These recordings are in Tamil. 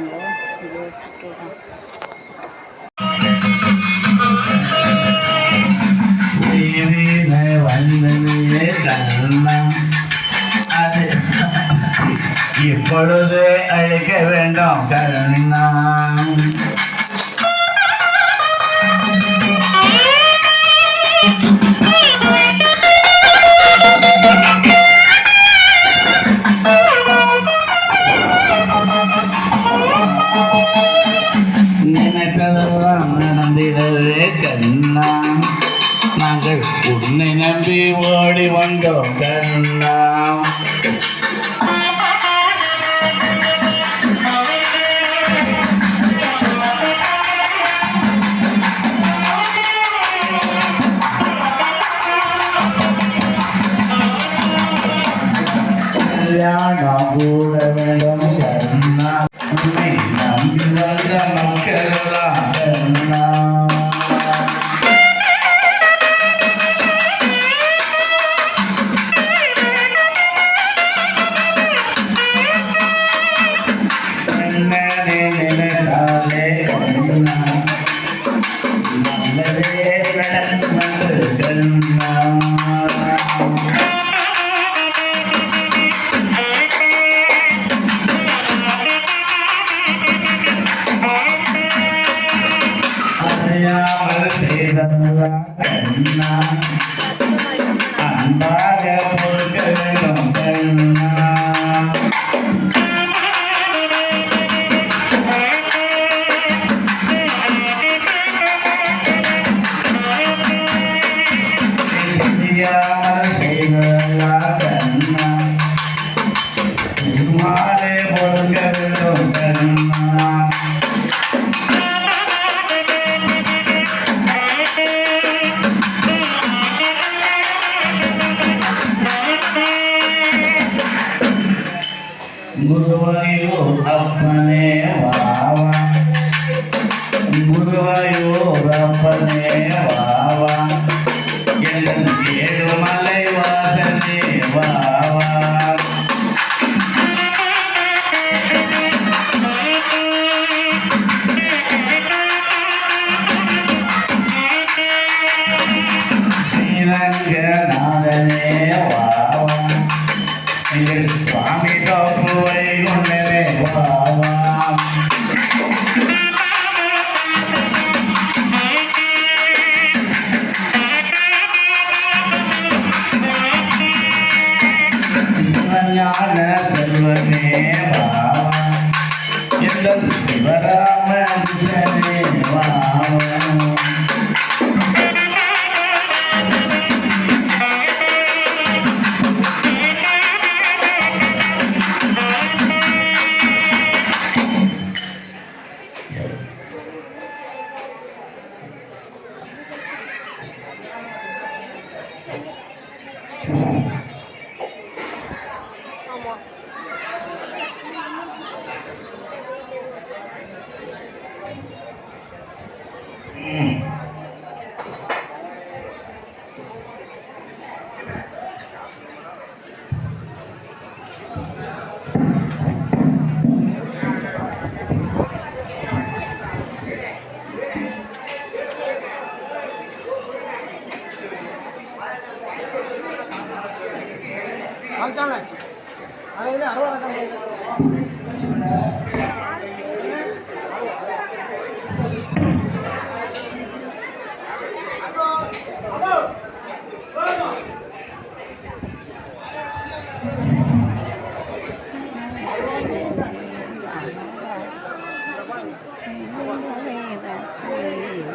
போடுறாங்க இது போடுறாங்க இப்பொழுது அழைக்க வேண்டும்? கருணா ಗುರುವಾಯೂರು ಅಪ್ಪನೇ ಬಾವ ಗುರುವಾಯೂರಪ್ಪನೇ Mm.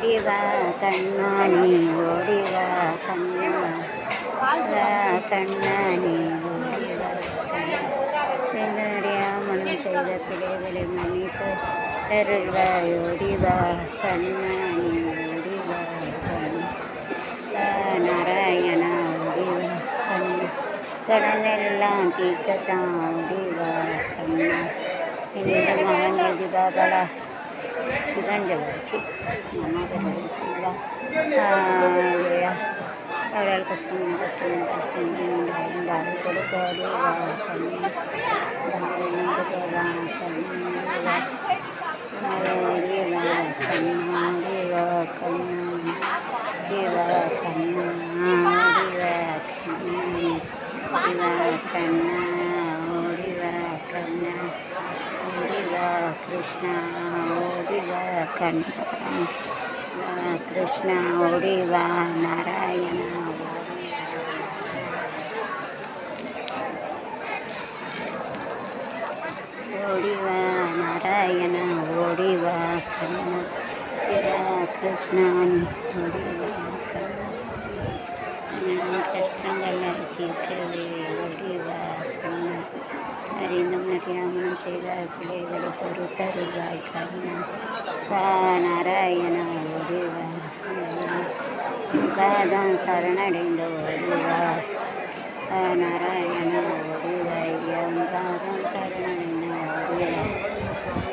ஓடிவா கண்ணா நீ ஓடிவா கண்ணா வா கண்ணா நீ செய்த பிழைகளை மன்னிப்பு தருள்வாய் ஓடிவா கண்ணா கடனெல்லாம் தீர்க்கத்தான் ஓடிவா கண்ணா இந்த மகன் எழுதி பாபாலா இதாண்ட வச்சு அம்மா பேர் சொல்லுவா ఎవరాలు కష్టం కష్టం కష్టం ఉండాలి కొడుకు కన్నీ வா கண்ணா ஓடி வா கண்ணா ஓடி வா கிருஷ்ணா ஓடி வா கண்ணா வா கிருஷ்ணா ஓடி வா நாராயணா ஓடிவா நாராயணா ஓடிவா கண்ணா கிருஷ்ணன் ஓடிவா. செய்த பிள்ளைகளை பொறுத்தருவாய் கண்ணா வா நாராயணா ஓடிவா சரணடைந்த ஓடிவா வா. நாராயணா ஓடிவாய் எம் சரணடைந்த ஓடிவா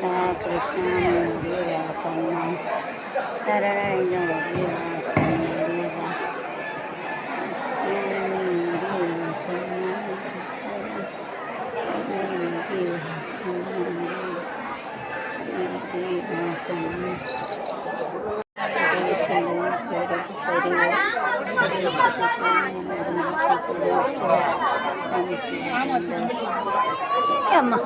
வா. கிருஷ்ணா ஓடிவா கண்ணா. சரணடைந்த ஓடிவா அம்மா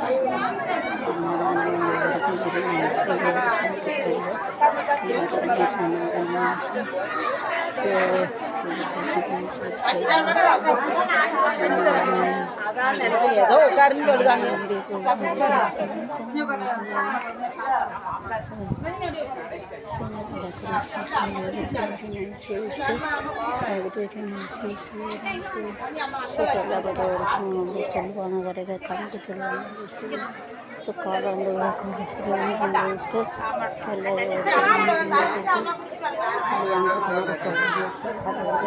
சாதாரண எனக்கு ஏதோ உட்காருன்னு சொல்லுதாங்க சொல்லுவாங்க வரைக கரண்ட்டு சொல்லுவாங்க காலை வந்து வச்சுட்டு எல்லாம்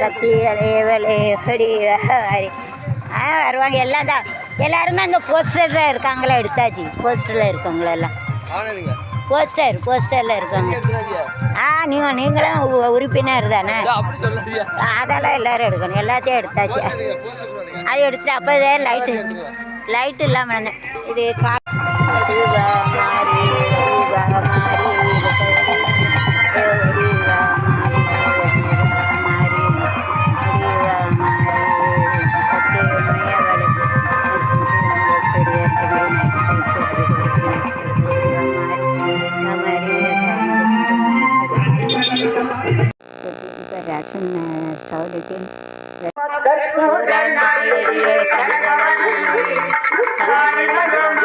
சக்தி அலைவலே ஆ வருவாங்க எல்லாம் தான் எல்லாரும் தான் இந்த போஸ்டரில் இருக்காங்களா எடுத்தாச்சு. போஸ்டரில் இருக்கவங்களெல்லாம் போஸ்டர் போஸ்டரில் இருக்காங்க ஆ நீங்கள் நீங்களும் உறுப்பினர் தானே? அதெல்லாம் எல்லாரும் எடுக்கணும். எல்லாத்தையும் எடுத்தாச்சு. அது எடுத்துட்டு அப்போ இதே லைட்டு லைட்டு இல்லாமல் இது கா Thank you.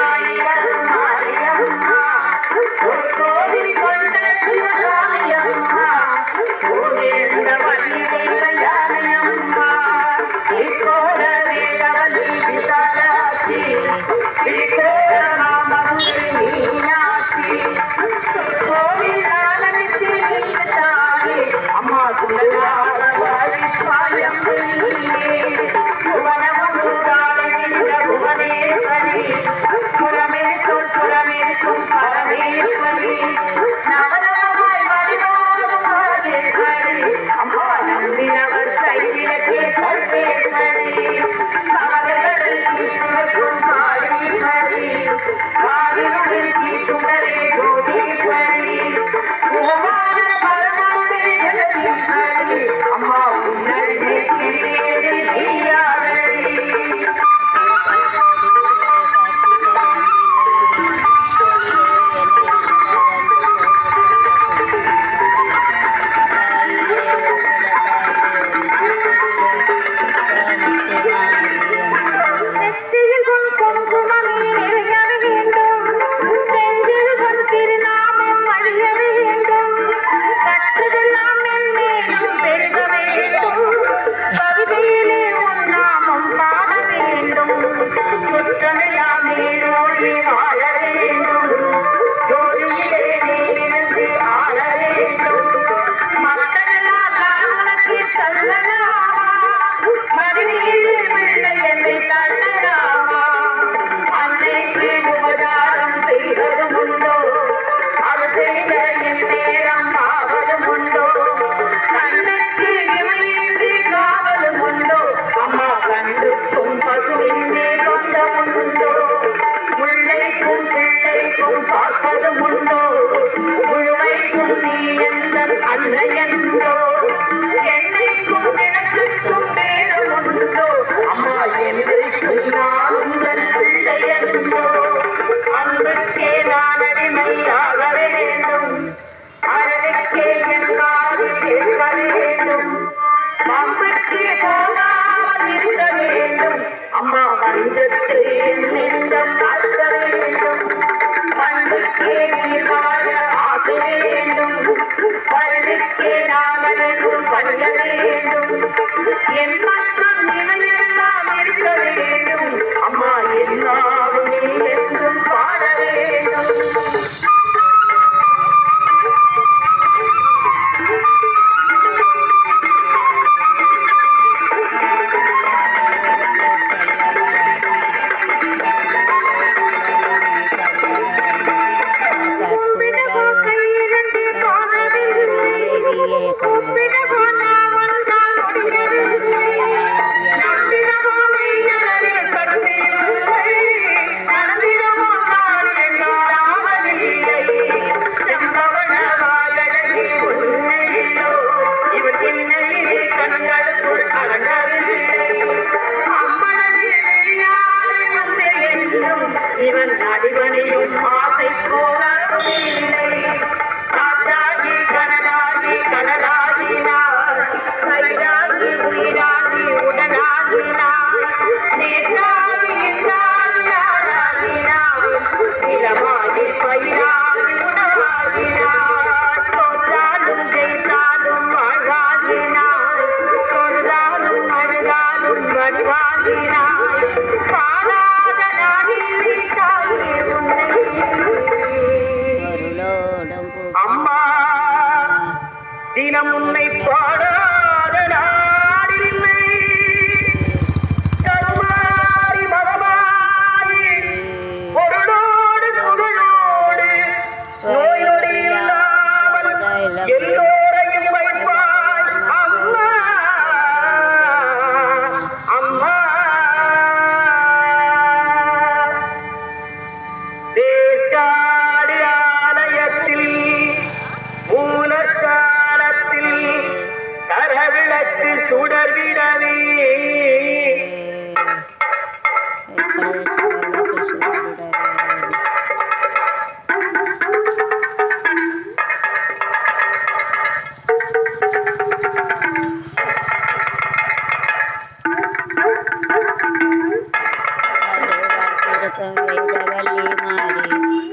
കൊടുക്കും വൈദ്യവല്ലി മാറി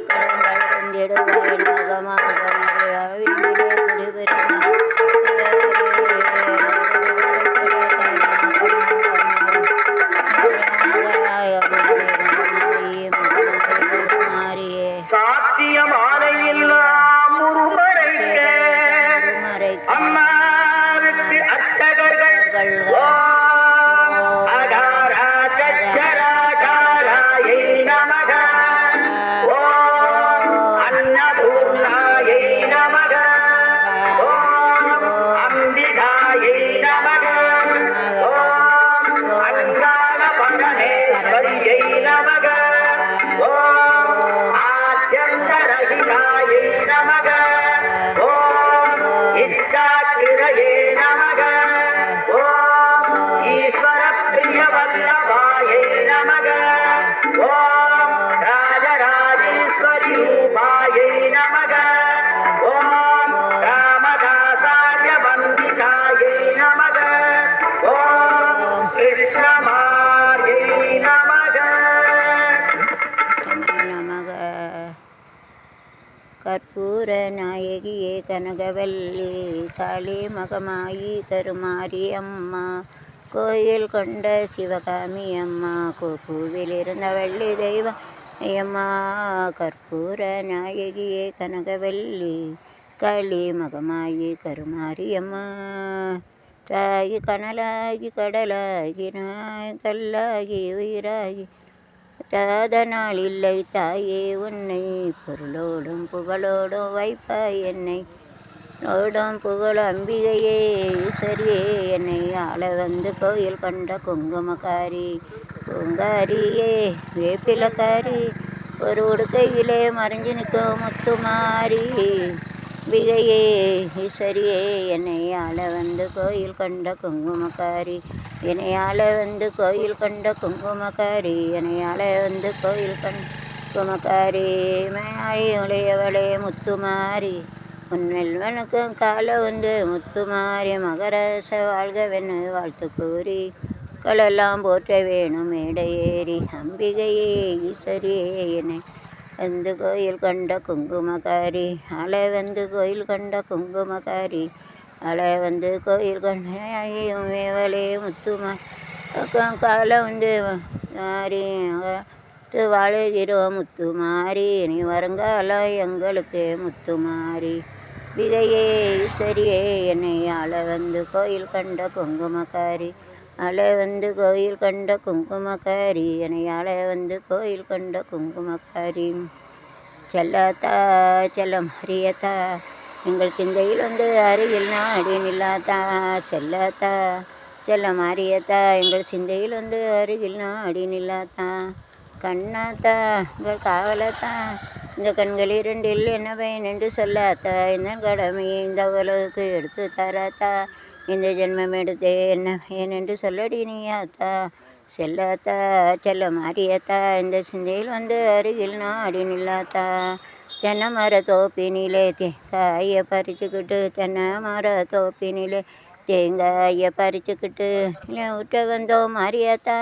കടങ്ങൾ കൊണ്ടിടുവാൻ శరణే கனகவல்லி காளி மகமாயி கருமாரி அம்மா. கோயில் கொண்ட சிவகாமி அம்மா. கோபுவில் இருந்த வள்ளி தெய்வம் ஐயம்மா. கற்பூர நாயகியே கனகவல்லி காளி மகமாயி கருமாரி அம்மா. தாயி கனலாகி கடலாகி நாய் கல்லாகி உயிராகி பற்றாத நாள் இல்லை தாயே உன்னை பொருளோடும் புகழோடும் வைப்பாய் என்னை. நோடும் புகழ் அம்பிகையே ஈஸ்வரியே என்னை ஆள வந்து கோயில் கண்ட குங்குமக்காரி குங்காரியே வேப்பிலக்காரி. ஒரு உடுக்கையிலே மறைஞ்சு நிற்கும் முத்துமாரி அம்பிகையே ஈஸ்வரியே என்னை ஆள வந்து கோயில் கண்ட குங்குமக்காரி. என்னை வந்து கோயில் கண்ட குங்குமக்காரி மேயாழி உடையவளே முத்துமாரி. உன்னில் வணக்கம் கால உண்டு முத்துமாரி மகரச வாழ்கவென்னு வாழ்த்து கூறி களெல்லாம் போற்ற வேணும் மேடையேறி அம்பிகையே ஈஸ்வரியே என்னை வந்து கோயில் கண்ட குங்குமக்காரி அலை வந்து கோயில் கண்ட குங்குமக்காரி. அலை வந்து கோயில் கண்ணையும் ஐயும் வேவலே முத்துமா காலை வந்து மாறி வாழுகிறோம் முத்துமாரி நீ வருங்கால எங்களுக்கு முத்துமாரி விதையே ஈஸ்வரியே என்னை ஆள வந்து கோயில் கண்ட குங்குமக்காரி. அலை வந்து கோயில் கண்ட குங்குமக்காரி என்னை அலை வந்து கோயில் கண்ட குங்குமக்காரி. செல்லாத்தா செல்லம் ஹரியத்தா எங்கள் சிந்தையில் வந்து அருகில் நாடி நில்லாத்தா செல்லாத்தா செல்ல மாறியத்தா எங்கள் சிந்தையில் வந்து அருகில் நாடி நில்லாத்தா கண்ணாத்தா எங்கள் காவலத்தா இந்த கண்கள் இரண்டில் என்ன பயன் என்று சொல்லாத்தா இந்த கடமையை இந்த உலகுக்கு எடுத்து தராத்தா இந்த ஜென்மம் எடுத்தே என்ன பயன் என்று சொல்லடி நீயாத்தா செல்லாத்தா செல்ல மாறியத்தா இந்த சிந்தையில் வந்து அருகில் நாடி தென்னை மர தோப்பினிலே தேங்காயை பறிச்சுக்கிட்டு தென்னை மர தோப்பினிலே தேங்காயை பறிச்சுக்கிட்டு விட்ட வந்தோம் மாறியாத்தா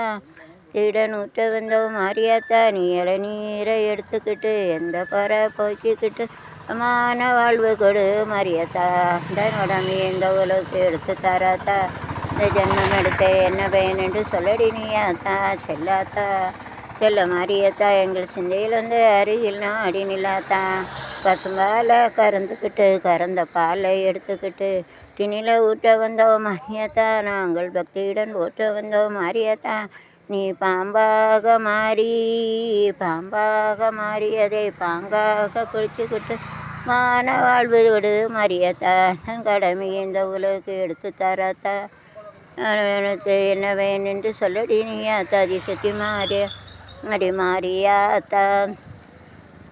திடன் விட்ட வந்தோம் மாறியாத்தா நீ இளநீரை எடுத்துக்கிட்டு எந்த பறை போய்க்கிக்கிட்டு அம்மான வாழ்வு கொடு மரியத்தா. தன்னோடமே எந்த உலகத்தை எடுத்து தராத்தா? இந்த ஜென்மம் எடுத்த என்ன பயன் என்று சொல்லடி நீயாத்தா செல்லாத்தா. செல்ல மாரியத்தா எங்கள் சிந்தையில் வந்து அருகில் பசும்பால கறந்துக்கிட்டு கறந்த பாலை எடுத்துக்கிட்டு டினியில் ஊட்ட வந்தோம் மாரியாத்தா நாங்கள் பக்தியுடன் ஊட்ட வந்தோம் மாரியாத்தா நீ பாம்பாக மாறி பாம்பாக மாறியதை பாங்காக குளிச்சுக்கிட்டு மான வாழ்வு விடு மரியத்தா கடமை இந்த உலகுக்கு எடுத்து தராத்தா. எனக்கு என்ன வேணும் என்று சொல்லடி நீயாத்தா அதிசக்தி மாறிய. மடி மாறியாத்த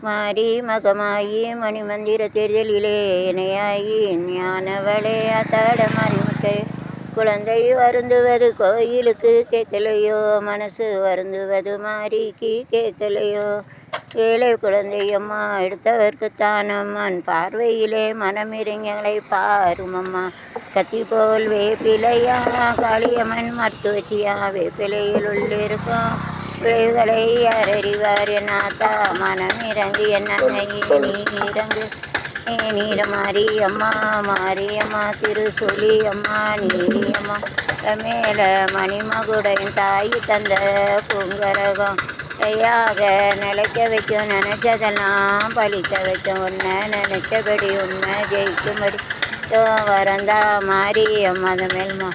மாறி மகமாயி மணிமந்திர தேர்தலிலே இணையாயி ஞானவளே அத்தாட மணிமுட்டை குழந்தை வருந்துவது கோயிலுக்கு கேட்கலையோ? மனசு வருந்துவது மாறிக்கு கேட்கலையோ? ஏழை குழந்தையம்மா எடுத்தவர்க்குத்தான் அம்மன் பார்வையிலே மனமிறங்களை பாருமம்மா கத்தி போல் வேப்பிலையா? காளியம்மன் மருத்துவச்சியா? வேப்பிலையில் உள்ளிருக்கும் விளைவுகளை யாரறிவார் என்னாத்தா? மனம் இறங்கு என்ன நீ இறங்கு. நீ நீர மாரியம்மா மாரியம்மா திருசொலி அம்மா நீரியம்மா மேல மணிமகுடையின் தாய் தந்த பூங்கரகம். கையாக நிலைக்க வைக்கும் நினச்சதெல்லாம் பழிக்க வைக்கும். உன்னை நினச்சபடி உண்மை ஜெயிக்கும்படி. தோ வரந்தா மாறி மேல்மா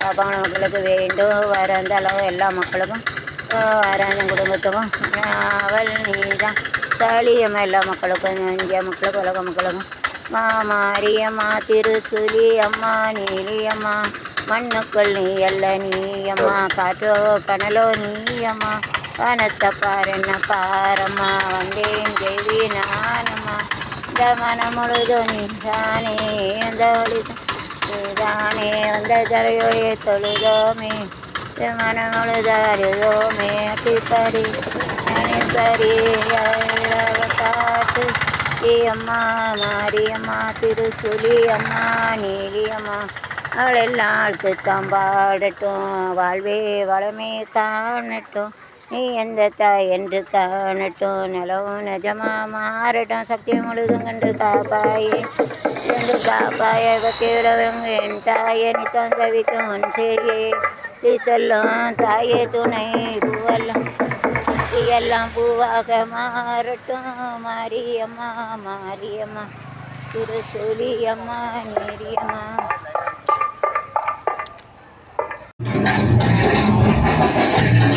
பாப்பாங்க மக்களுக்கு வேண்டும். வரந்த அளவு எல்லா மக்களுக்கும் வரந்த குடும்பத்துக்கும் அவள் நீதான் தாலியம்மா எல்லா மக்களுக்கும் இந்தியா மக்களுக்கும் உலக மக்களுக்கும் மா மாரியம்மா திருசுலி அம்மா நீலியம்மா மண்ணுக்குள் நீ அல்ல நீயம்மா காற்றோ கனலோ நீயம்மா வானத்தை பாருன்ன பாரம்மா வந்தேன் தேவி நானம்மா இந்த மனம் முழுதும் நீதானே அந்த ஒளி தானே வந்த தரையொழியை தொழுதோமே இந்த மனம் முழுதறிதோமே அத்திப்பறி காட்டு அம்மா மாரியம்மா திருசுலி அம்மா நீலியம்மா அவளெல்லாம் தான் பாடட்டும் வாழ்வே வளமே காணட்டும் நீ எந்த தாய் என்று காணட்டும். நிலவும் நிஜமா மாறட்டும். சக்தி முழுதும் கண்டு காப்பாயே. என்று காப்பாய பக்தியுறவங்க என் தாயை நீ தந்தவிக்கும் உன் செய்யே தீ சொல்லும். தாயே துணை பூவெல்லாம் எல்லாம் பூவாக மாறட்டும். மாரியம்மா மாரியம்மா. திருசூலி அம்மா நீரியம்மா.